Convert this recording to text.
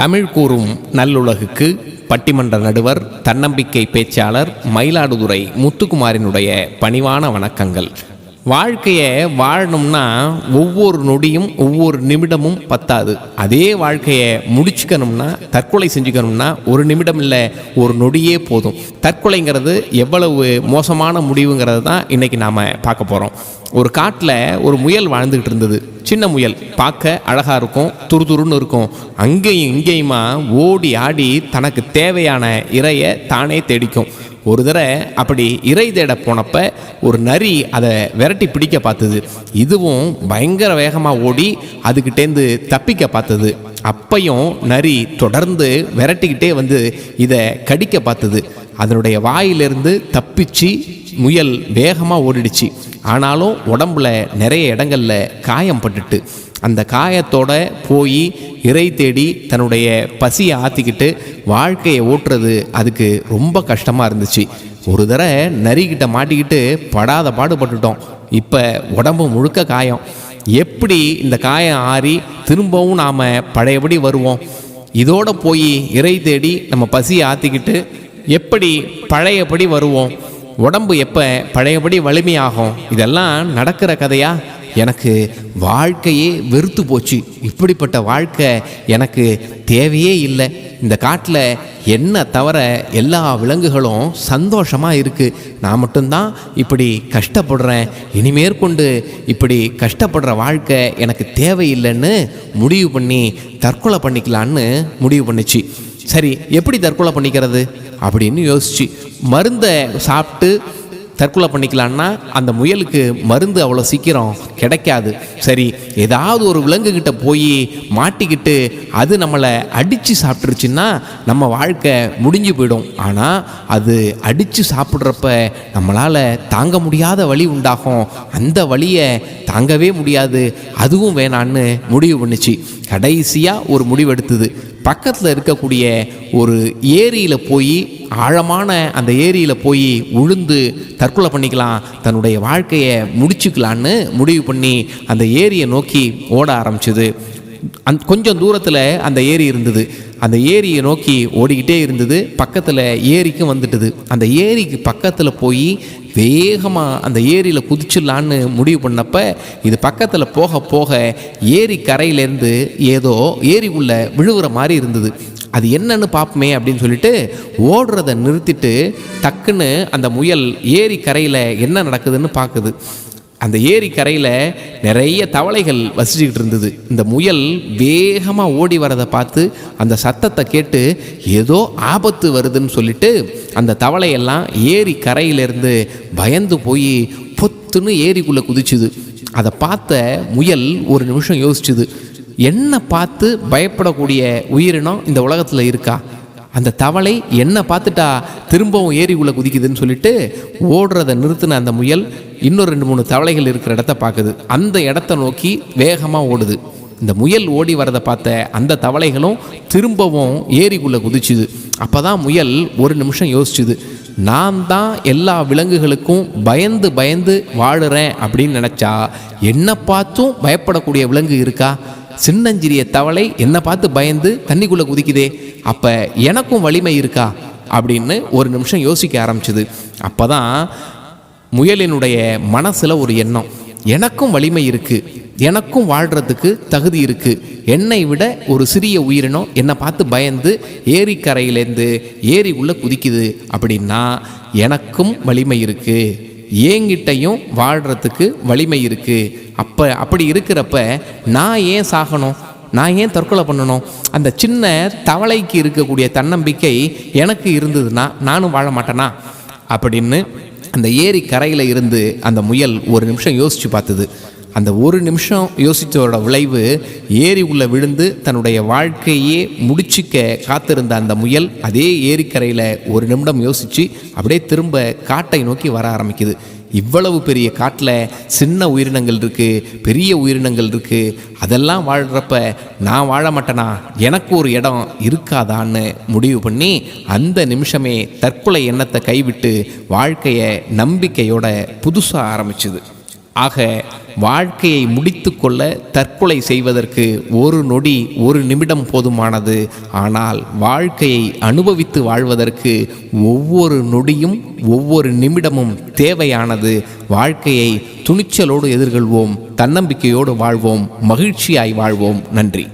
தமிழ் கூறும் நல்லுலகுக்கு பட்டிமன்ற நடுவர் தன்னம்பிக்கை பேச்சாளர் மயிலாடுதுறை முத்துக்குமாரினுடைய பணிவான வணக்கங்கள். வாழ்க்கையை வாழணும்னா ஒவ்வொரு நொடியும் ஒவ்வொரு நிமிடமும் பத்தாது. அதே வாழ்க்கையை முடிச்சுக்கணும்னா தற்கொலை செஞ்சுக்கணும்னா ஒரு நிமிடம் இல்லை ஒரு நொடியே போதும். தற்கொலைங்கிறது எவ்வளவு மோசமான முடிவுங்கிறது தான் இன்றைக்கி நாம் பார்க்க போகிறோம் ஒரு காட்டில் ஒரு முயல் வாழ்ந்துக்கிட்டு இருந்தது. சின்ன முயல். பார்க்க அழகாக இருக்கும் துருதுருன்னு இருக்கும். அங்கேயும் இங்கேயுமா ஓடி ஆடி தனக்கு தேவையான இரையை தானே தேடிக்கும். ஒரு தடவை அப்படி இறை தேட போனப்ப ஒரு நரி அதை விரட்டி பிடிக்க பார்த்தது. இதுவும் பயங்கர வேகமாக ஓடி அதுக்கிட்டேருந்து தப்பிக்க பார்த்தது. அப்பையும் நரி தொடர்ந்து விரட்டிக்கிட்டே வந்து இதை கடிக்க பார்த்தது. அதனுடைய வாயிலிருந்து தப்பிச்சு முயல் வேகமாக ஓடிடுச்சு. ஆனாலும் உடம்புல நிறைய இடங்கள்ல காயம் பட்டுட்டு அந்த காயத்தோட போய் இறை தேடி தன்னுடைய பசியை ஆற்றிக்கிட்டு வாழ்க்கையை ஓட்டுறது அதுக்கு ரொம்ப கஷ்டமாக இருந்துச்சு. ஒரு தடவை நரிக்கிட்ட மாட்டிக்கிட்டு படாத பாடுபட்டுட்டோம். இப்போ உடம்பு முழுக்க காயம். எப்படி இந்த காயம் ஆறி திரும்பவும் நாம் பழையபடி வருவோம்? இதோடு போய் இறை தேடி நம்ம பசியை ஆற்றிக்கிட்டு எப்படி பழையபடி வருவோம்? உடம்பு எப்போ பழையபடி வலிமையாகும்? இதெல்லாம் நடக்கிற கதையாக எனக்கு வாழ்க்கையே வெறுத்து போச்சு. இப்படிப்பட்ட வாழ்க்கை எனக்கு தேவையே இல்லை. இந்த காட்டில் என்ன தவிர எல்லா விலங்குகளும் சந்தோஷமாக இருக்குது நான் மட்டும்தான் இப்படி கஷ்டப்படுறேன். இனிமேற்கொண்டு இப்படி கஷ்டப்படுற வாழ்க்கை எனக்கு தேவையில்லைன்னு முடிவு பண்ணி தற்கொலை பண்ணிக்கலான்னு முடிவு பண்ணுச்சு. சரி எப்படி தற்கொலை பண்ணிக்கிறது? அப்படின்னு யோசிச்சு. மருந்தை சாப்பிட்டு தற்கொலை பண்ணிக்கலான்னா அந்த முயலுக்கு மருந்து அவ்வளோ சீக்கிரம் கிடைக்காது. சரி ஏதாவது ஒரு விலங்குகிட்ட போய் மாட்டிக்கிட்டு அது நம்மளை அடித்து சாப்பிட்ருச்சுன்னா நம்ம வாழ்க்கை முடிஞ்சு போயிடும். ஆனால் அது அடித்து சாப்பிட்றப்ப நம்மளால் தாங்க முடியாத வழி உண்டாகும். அந்த வழியை தாங்கவே முடியாது. அதுவும் வேணான்னு முடிவு பண்ணுச்சு. கடைசியாக ஒரு முடிவு எடுத்தது பக்கத்தில் இருக்கக்கூடிய ஒரு ஏரியில் போய் ஆழமான அந்த ஏரியில் போய் உழுந்து தற்கொலை பண்ணிக்கலாம் தன்னுடைய வாழ்க்கையை முடிச்சுக்கலான்னு முடிவு பண்ணி அந்த ஏரியை நோக்கி ஓட ஆரம்பிச்சுது. அந் கொஞ்சம் தூரத்தில் அந்த ஏரி இருந்தது. அந்த ஏரியை நோக்கி ஓடிக்கிட்டே இருந்தது. பக்கத்தில் ஏரிக்கும் வந்துட்டுது. அந்த ஏரிக்கு பக்கத்தில் போய் வேகமாக அந்த ஏரியில் குதிச்சிடலான்னு முடிவு பண்ணப்ப இது பக்கத்தில் போக போக ஏரி கரையிலேருந்து ஏதோ ஏரிக்குள்ளே விழுகிற மாதிரி இருந்தது. அது என்னன்னு பார்ப்போமே அப்படின்னு சொல்லிட்டு ஓடுறதை நிறுத்திட்டு டக்குன்னு அந்த முயல் ஏரி கரையில் என்ன நடக்குதுன்னு பார்க்குது அந்த ஏரி கரையில் நிறைய தவளைகள் வசிச்சுக்கிட்டு இருந்தது. இந்த முயல் வேகமாக ஓடி வரதை பார்த்து அந்த சத்தத்தை கேட்டு ஏதோ ஆபத்து வருதுன்னு சொல்லிட்டு அந்த தவளையெல்லாம் ஏரி கரையிலேருந்து பயந்து போய் பொத்துன்னு ஏரிக்குள்ளே குதிச்சுது. அதை பார்த்த முயல் ஒரு நிமிஷம் யோசிச்சுது. என்னை பார்த்து பயப்படக்கூடிய உயிரினம் இந்த உலகத்தில் இருக்கா? அந்த தவளை என்னை பார்த்துட்டா திரும்பவும் ஏரிக்குள்ளே குதிக்குதுன்னு சொல்லிட்டு ஓடுறதை நிறுத்தின அந்த முயல் இன்னும் ரெண்டு மூணு தவளைகள் இருக்கிற இடத்த பார்க்குது. அந்த இடத்த நோக்கி வேகமாக ஓடுது. இந்த முயல் ஓடி வரதை பார்த்த அந்த தவளைகளும் திரும்பவும் ஏரிக்குள்ளே குதிச்சுது. அப்போ தான் முயல் ஒரு நிமிஷம் யோசிச்சுது. நான் தான் எல்லா விலங்குகளுக்கும் பயந்து பயந்து வாழுறேன் அப்படின்னு நினச்சா என்னை பார்த்தும் பயப்படக்கூடிய விலங்கு இருக்கா? சின்னஞ்சிறிய தவளை என்னை பார்த்து பயந்து தண்ணிக்குள்ளே குதிக்குதே அப்போ எனக்கும் வலிமை இருக்கா? அப்படின்னு ஒரு நிமிஷம் யோசிக்க ஆரம்பிச்சுது. அப்போ தான் முயலினுடைய மனசில் ஒரு எண்ணம். எனக்கும் வலிமை இருக்குது எனக்கும் வாழ்கிறதுக்கு தகுதி இருக்குது என்னை விட ஒரு சிறிய உயிரினம் என்னை பார்த்து பயந்து ஏரிக்கரையிலேருந்து ஏரிக்குள்ளே குதிக்குது அப்படின்னா எனக்கும் வலிமை இருக்குது ஏங்கிட்டையும் வாழ்கிறதுக்கு வலிமை இருக்குது அப்போ அப்படி இருக்கிறப்ப நான் ஏன் சாகணும்? நான் ஏன் தற்கொலை பண்ணணும்? அந்த சின்ன தவளைக்கு இருக்கக்கூடிய தன்னம்பிக்கை எனக்கு இருந்ததுன்னா நானும் வாழ மாட்டேனா? அப்படின்னு அந்த ஏரி கரையில் இருந்து அந்த முயல் ஒரு நிமிஷம் யோசித்து பார்த்தது. அந்த ஒரு நிமிஷம் யோசித்ததோட விளைவு ஏரி உள்ள விழுந்து தன்னுடைய வாழ்க்கையே முடிச்சிக்க காத்திருந்த அந்த முயல் அதே ஏரிக்கரையில் ஒரு நிமிடம் யோசித்து அப்படியே திரும்ப காட்டை நோக்கி வர ஆரம்பிக்குது. இவ்வளவு பெரிய காட்டில் சின்ன உயிரினங்கள் இருக்குது பெரிய உயிரினங்கள் இருக்குது அதெல்லாம் வாழ்கிறப்ப நான் வாழ மாட்டேனா? எனக்கு ஒரு இடம் இருக்காதான்னு முடிவு பண்ணி அந்த நிமிஷமே தற்கொலை எண்ணத்தை கைவிட்டு வாழ்க்கையை நம்பிக்கையோட புதுசாக ஆரம்பிச்சுது. ஆக வாழ்க்கையை முடித்துக்கொள்ள தற்கொலை செய்வதற்கு ஒரு நொடி ஒரு நிமிடம் போதுமானது. ஆனால் வாழ்க்கையை அனுபவித்து வாழ்வதற்கு ஒவ்வொரு நொடியும் ஒவ்வொரு நிமிடமும் தேவையானது. வாழ்க்கையை துணிச்சலோடு எதிர்கொள்வோம் தன்னம்பிக்கையோடு வாழ்வோம் மகிழ்ச்சியாய் வாழ்வோம். நன்றி.